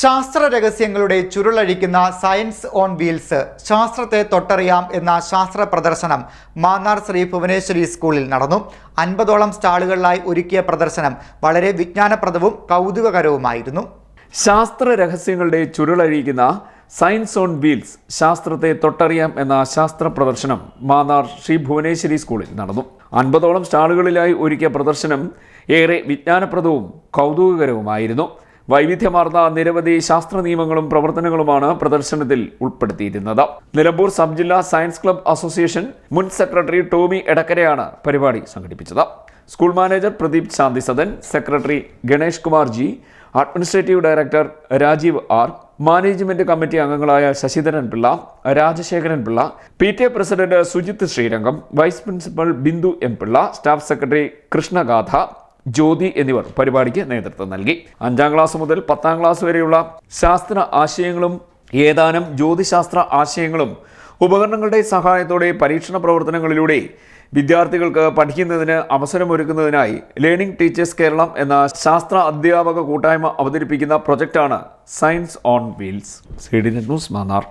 ശാസ്ത്ര രഹസ്യങ്ങളുടെ ചുരുളഴിക്കുന്ന സയൻസ് ഓൺ വീൽസ് ശാസ്ത്രത്തെ തൊട്ടറിയാം എന്ന ശാസ്ത്ര പ്രദർശനം മാന്നാർ ശ്രീ ഭുവനേശ്വരി സ്കൂളിൽ നടന്നു. അൻപതോളം സ്റ്റാളുകളിലായി ഒരുക്കിയ പ്രദർശനം വളരെ വിജ്ഞാനപ്രദവും കൗതുകകരവുമായിരുന്നു. ശാസ്ത്ര രഹസ്യങ്ങളുടെ ചുരുളഴിക്കുന്ന സയൻസ് ഓൺ വീൽസ് ശാസ്ത്രത്തെ തൊട്ടറിയാം എന്ന ശാസ്ത്ര പ്രദർശനം മാന്നാർ ശ്രീ ഭുവനേശ്വരി സ്കൂളിൽ നടന്നു. അൻപതോളം സ്റ്റാളുകളിലായി ഒരുക്കിയ പ്രദർശനം ഏറെ വിജ്ഞാനപ്രദവും കൗതുകകരവുമായിരുന്നു. വൈവിധ്യമാർന്ന നിരവധി ശാസ്ത്ര നിയമങ്ങളും പ്രവർത്തനങ്ങളുമാണ് പ്രദർശനത്തിൽ ഉൾപ്പെടുത്തിയിരുന്നത്. നിലമ്പൂർ സബ് ജില്ലാ സയൻസ് ക്ലബ് അസോസിയേഷൻ മുൻ സെക്രട്ടറി ടോമി എടക്കരയാണ് പരിപാടി സംഘടിപ്പിച്ചത്. School manager Pradeep Shanthi Sadan secretary Ganesh Kumar G administrative director Rajeev R management committee അംഗങ്ങളായ Sasidharan Pillai Rajasekharan Pillai P T A president Sujith Sreerangam vice principal Bindu M Pillai staff secretary Krishnagadha Jyothi എന്നിവർ പരിപാടിക്ക് നേതൃത്വം നൽകി. അഞ്ചാം class മുതൽ പത്താം class വരെയുള്ള ശാസ്ത്ര ആശയങ്ങളും ഏതാനും ജ്യോതിശാസ്ത്ര ആശയങ്ങളും ഉപകരണങ്ങളുടെ സഹായത്തോടെ പരീക്ഷണ പ്രവർത്തനങ്ങളിലൂടെ വിദ്യാർത്ഥികൾക്ക് പഠിക്കുന്നതിന് അവസരമൊരുക്കുന്നതിനായി ലേണിംഗ് ടീച്ചേഴ്സ് കേരളം എന്ന ശാസ്ത്ര അധ്യാപക കൂട്ടായ്മ അവതരിപ്പിക്കുന്ന പ്രൊജക്റ്റാണ് science on wheels C D news Mannar